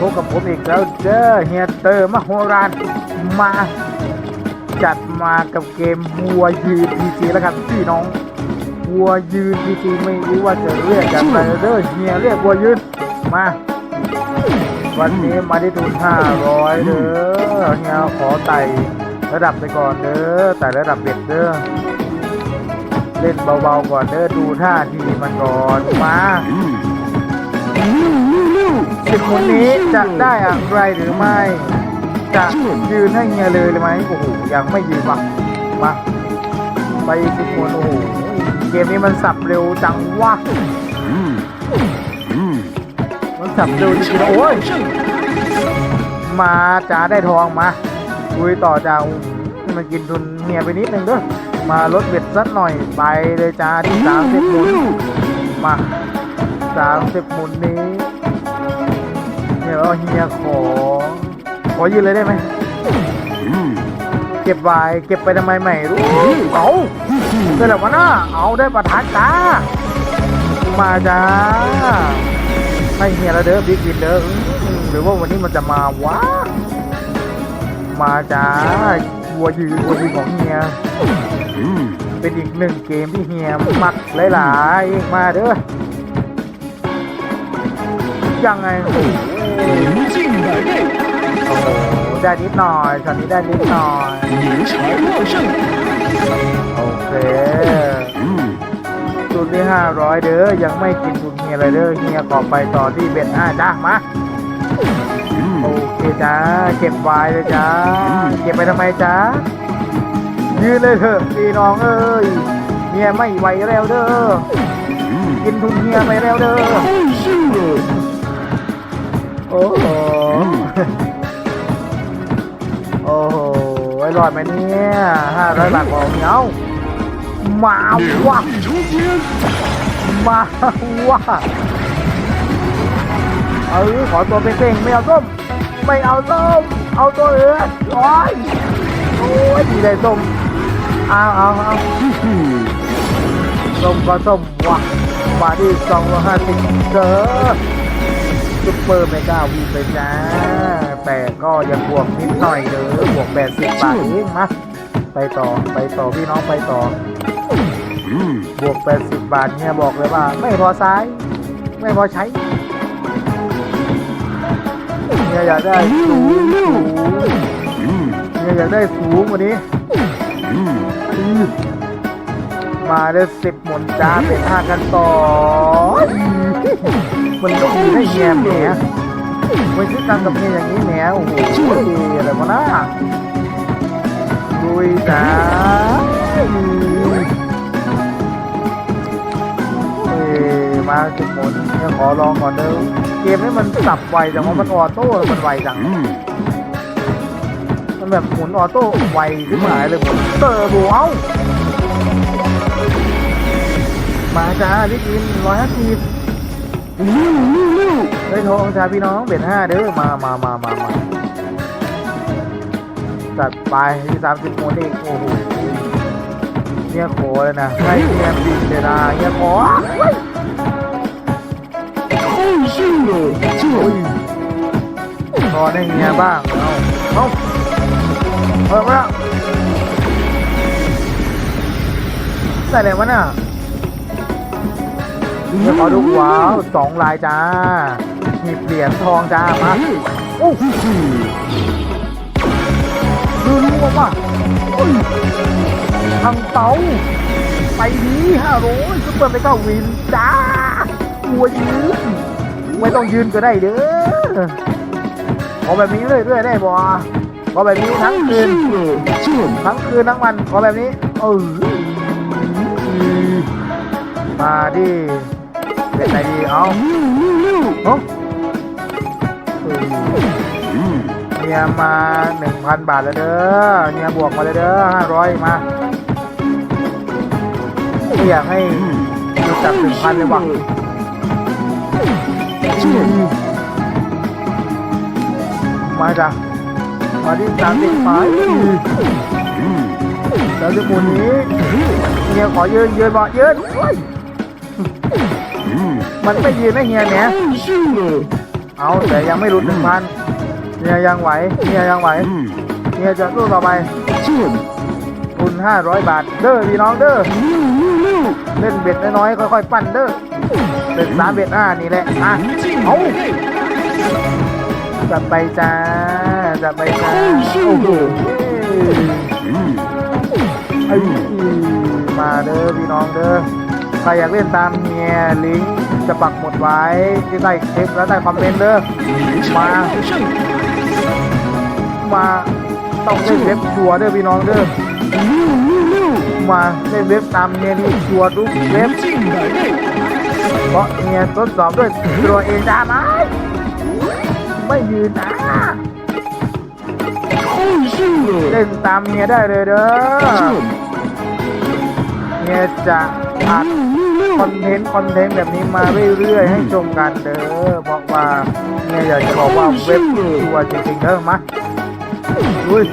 พบกับผมอีกแล้วเด้อเฮียเตอร์มโหฬารมา จัดมากับเกมวัวยืนพีจีแล้วกันพี่น้องวัวยืนพีจีไม่รู้ว่าจะเรียกกันอะไรเด้อเฮียเรียกวัวยืนมา วันนี้มาได้ทุน500เด้อเฮียขอไต่ระดับไปก่อนเด้อไต่ระดับเบ็ดเด้อเล่นเบาๆก่อนเด้อดูท่าทีมันก่อนมา สิบคนนี้จะได้อะไรหรือไม่ จะยืนให้เฮียเลยเลยไหมโอ้โหยังไม่ยืนว่ะมาไปสิบคนโอ้โหเกมนี้มันสับเร็วจังวะมันสับเร็วจริงๆโอ้ยมาจ๋าได้ทองมาคุยต่อจ้ามันกินทุนเฮียไปนิดนึงด้อมาลดเบ็ดสักหน่อยไปเลยจ้าที่สามสิบหมุนมาสามสิบหมุนนี้ เดี๋ยวเฮียขอ ขอยืนเลยได้ไหม เก็บไว้เก็บไปทำไมไม่รู้ เอาได้แล้ววะน่าเอาได้ประทัดจ้า มาจ้าให้เฮียแล้วเด้อบิ๊กวินเด้อหรือว่าวันนี้มันจะมาวะ มาจ้าวัวยืนวัวยืนของเฮียเป็นอีกหนึ่งเกมที่เฮียมักหลายๆมาเด้อ ยังไงโหได้นิดหน่อยตอนนี้ได้นิดหน่อยโอเคทุนที่ห้าร้อยเด้อยังไม่กินทุนเฮียอะไรเด้อเฮียก่อไปต่อที่เบ็ดห้าจ้ามาโอเคจ้าเก็บไว้เลยจ้าเก็บไปทำไมจ้ายืนเลยเถอะพี่น้องเอ้ยเฮียไม่ไหวแล้วเด้อกินทุนเฮียไปแล้วเด้อ โอ้โห โอ้โหไอ้รอดไหมเนี่ยห้าร้อยบาทของเงามาว่ะมาว่ะเออขอตัวเป็นเก่ไม่เอาส้มไม่เอาส้มเอาตัวอื่นโอ้ยโอ้ยดีเลยส้มเอาเอาเอาส้มก็ส้มว่ะมาที่สองร้อยห้าสิบเด้อ ซุปเปอร์เมกาวีไปจ้า แต่ก็ยังบวกนิดหน่อยเด้อบวกแปดสิบบาทเองนะไปต่อไปต่อพี่น้องไปต่อบวก 80 บาทเนี่ยบอกเลยว่า ไม่พอซ้าย ไม่พอใช้เนี่ยอยากได้สูงเนี่ยอยากได้สูงกว่านี้มาได้สิบหมุนจ้าเป็นห้ากันต่อ มันต้องมีให้แยมแหมไม่ใช่การกับเมียอย่างนี้แหมโอ้โหอะไรวะนะลุยจ้าเอ้ยมาจุดหมุนเนี่ยขอลองก่อนเด้อเกมนี้มันสับไวจังว่ามันออโต้มันไวจังมันแบบหมุนออโต้ไวขึ้นมาเลยหมุนเตอร์โบเอามาจ้าลิกินร้อยห้าสิบ ลิ้วลิ้วลิ้วเฮ้โทรองศาพี่น้องเบ็ดห้าเด้อมามามามามาจัดไปที่สามสิบโมเดลโอ้โหเนี่ยโคเลยนะใครเทียมดินเลยนะเนี่ยโคโอ้ยชิลอเลยชื่ออนได้เงียบ้างเอาเอาเปิดมาแล้วได้แล้ววเนี่ย เดี๋ยวขอดูว้าวสองลายจ้าหีบเหรียญทองจ้ามาโอ้ดูรู้ว่าโอ้ยทางเตาไปดีห้าร้อยซุปเปอร์ไปเก้าวินจ้าหัวยืนไม่ต้องยืนก็ได้เด้อขอแบบนี้เรื่อยๆได้บ่ขอแบบนี้ทั้งคืน，ทั้งคืนทั้งวันขอแบบนี้เออมาดิ เป็ดีเอาเอ้าเนี่ยมาหนึ่งพันบาทแล้วเด้อเนี่ยบวกมาเลยเด้อห้าร้อยมาอยากให้ดูจับหนึ่งพันเลยว่ะมาจ้ะมาที่สามสิบไปแล้วจะปุ่นี้เนี่ยขอเยืนยืนบ่ยืน มันไม่ยืนไม่เฮียเนี้ยเอาแต่ยังไม่รู้นึ่งพันเฮียยังไหวเฮียยังไหวเฮียจะสู้ต่อไปคุณห้าร้อยบาท เด้อพี่น้องเด้อเล่นเบ็ดน้อยๆค่อยๆ ปั้นเด้อเป็นสามเบ็ดอ่านี่แหละอะเอาจะไปจ้าจะไปจ้าโอ้โหมาเด้อพี่น้องเด้อ ใครอยากเล่นตามเฮียลิงจะปักหมดไว้ที่ใต้คลิปและใต้คอมเมนต์เด้อมา มาต้องเล่นเว็บชัวร์เด้อพี่น้องเด้อมาเล่นเว็บตามเฮียลิงชัวร์ทุกเว็บเพราะเฮียทดสอบด้วยตัวเองได้ไหมไม่ยืนนะเล่นตามเมียได้เลยเด้อเมียจะอัด คอนเทนต์คอนเทนต์แบบนี้มาเรื่อยๆให้ชมกันเด้อเพราะว่าเนี่ยอยากจะบอกว่าเว็บตัวจริงๆเด้อมาอุ้ย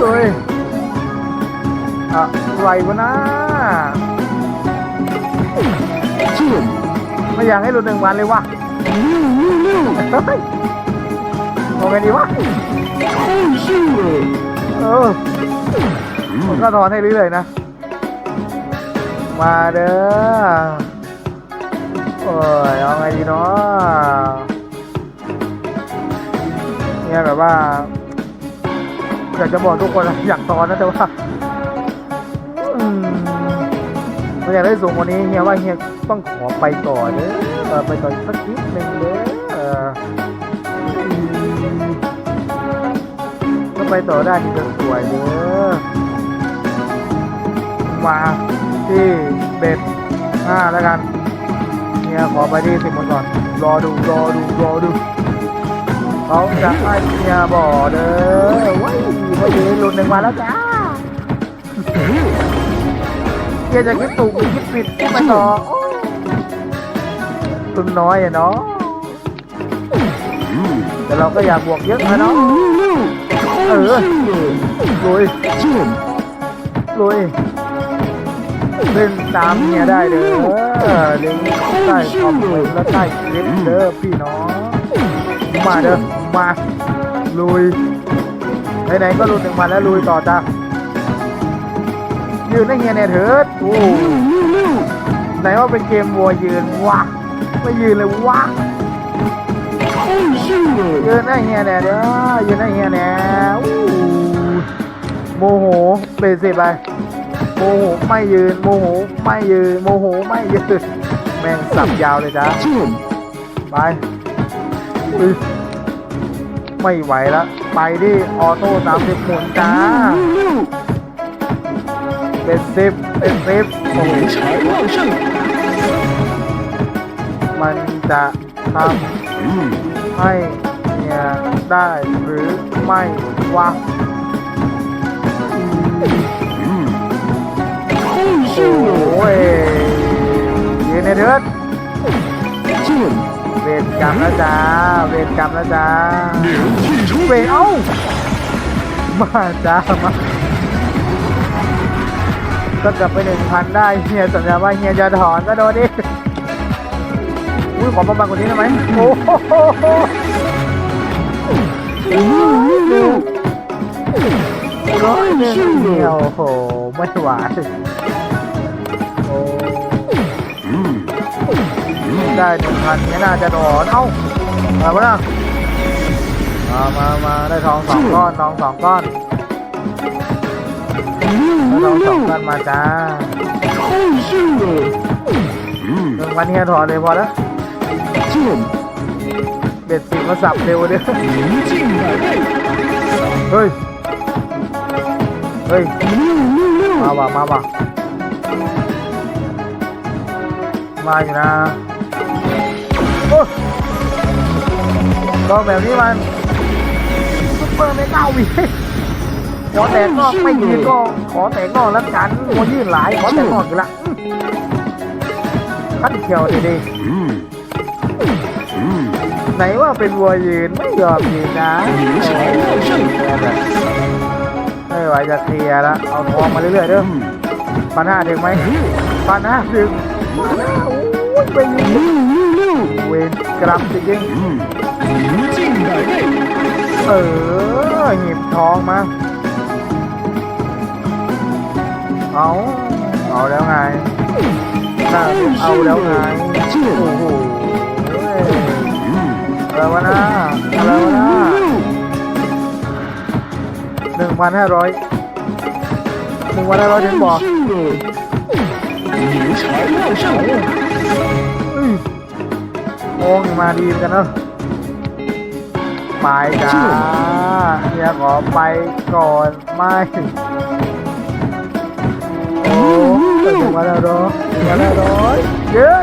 อุ้ยอะไรวะนะไม่อยากให้หลุดหนึ่งวันเลยวะมองไงดีวะเออมันก็ถอนให้เรื่อยๆนะ มาเด้อ โอ้ย เอาไงดีเนาะเนี่ยแบบว่าอยากจะบอกทุกคนอยากตอนนะแต่ว่าอืมไม่อยากได้สูงกว่านี้เฮียว่าเฮียต้องขอไปต่อเด้อไปต่อสักนิดหนึ่งเด้อเอออืมถ้าไปต่อได้นี่จะสวยเด้อมา ที่เบ็ดห้แล้วกันเนี่ยขอไปที่10บนก่อน รอดูรอดูรอดูเขาจะให้เมียบ่อเด้อว้ายวันนี้ลุ้นหนึ่งมาแล้วจ้าเกียจะคิดตูกคิดปิดคิดไปต่อตุนน้อยเนาะแต่เราก็อยากบวกเยอะนะเนาะเออรวยรวย ซึ่งตามเนี่ยได้เด้อลิงก์ใต้คอมเมนต์และใต้คลิปเด้อพี่น้องมาเด้อมาลุยไหนๆก็ลุยถึงมาแล้วลุยต่อจ้ายืนได้เฮียแน่เถิดโอ้ไหนว่าเป็นเกมวัวยืนวะไม่ยืนเลยวะยืนได้เฮียแน่เด้อยืนได้เฮียแนี่ยโมโหเป็นสิไป โมโหไม่ยืน โมโหไม่ยืน โมโหไม่ยืน แม่งสับยาวเลยจ้าไปไม่ไหวแล้ว ไปดิออโต้สามสิบหมุนจ้าเป็นสิบเป็นสิบโอ้มันจะทำให้เนี่ยได้หรือไม่วะ ยืนในเดือดเวรกรรมแล้วจ้า เวรกรรมแล้วจ้าเวเอ้า มาจ้ามาก็กลับไปหนึ่งพันได้เฮียสัญญาว่าเฮียจะถอนก็โดนดิ อุ้ยขอประมาณกว่านี้ได้ไหมโอ้โหร้อยหนึ่งเดียวโห ไม่ไหว ได้หนึ่งพันไม่น่าจะโดนเอ้ามาบ้างมามามาได้ทองสองก้อนทองสองก้อนทองสองก้อนมาจ้าหนึ่งพันเนี่ยถอนเลยพอแล้วเบ็ดสิบมาสับเร็วเลยเฮ้ยเฮ้ยมาว่ะมาว่ะมาอยู่นะ โอ้ก็แบบนี้มันซุปเปอร์ไม่เก้าวีขอแต่งก็ไม่ยืนก็ขอแต่งก็แล้วกันโอ้ยืนหลายขอแต่ก็อยู่ละขั้นเขียวดีไหนว่าเป็นวัวยืนไม่ยอมยืนนะไม่ไหวจะเคลียร์ละเอาทองมาเรื่อยๆเด้อปันห้าถึงไหมปันห้าถึง ไปยิ้วนิ้วนิ้วเวนกรับจยิ่งจริงเลยเออหยิบทองมา เอาเอาแล้วไง เอาแล้วไง โอ้โหอะไรวะนะอะไรวะนะหนึ่งพันห้าร้อยหนึ่งพันห้าร้อยถึงบอก โอ้งมาดีเหมือนกันเนอะไปจ้าเฮียขอไปก่อนไม่โอ้หนึ่งพันห้าร้อยหนึ่งพันห้าร้อยเยอะ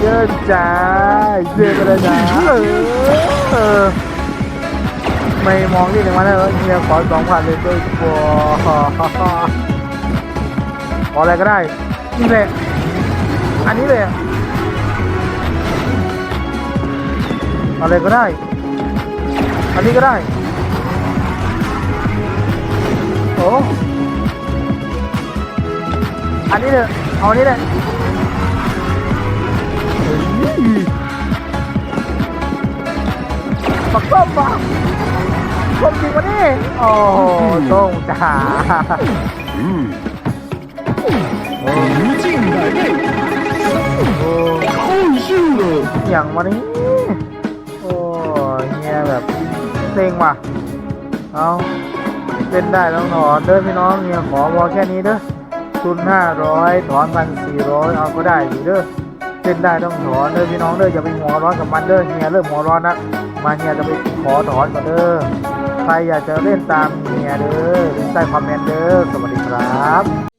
เยอะจ้าเยอะไปเลยจ้าเออไม่มองที่หนึ่งพันห้าร้อยเฮียขอสองพันเลยด้วยตัวขออะไรก็ได้นี่เลยอันนี้เลย อะไรก็ได้ อันนี้ก็ได้ โอ้อันนี้เลยเอาอันนี้เลยปักก้มปักก้มจริงวะนี่ โอ้ต้งจ้าโอ้ยอย่างวะนี่ แบบเซ็งว่ะ เอาเล่นได้ต้องถอนเด้อพี่น้องเฮียขอพอแค่นี้เด้อทุนห้าร้อยถอนพันสี่ร้อยเอาก็ได้อยู่เด้อเล่นได้ต้องถอนเด้อพี่น้องเด้ออย่าไปหัวร้อนกับมันเด้อเฮียเริ่มหัวร้อนนะมาเฮียจะไปขอถอนก่อนเด้อใครอยากจะเล่นตามเฮียเด้อเล่นใต้คอมเมนต์เด้อสวัสดีครับ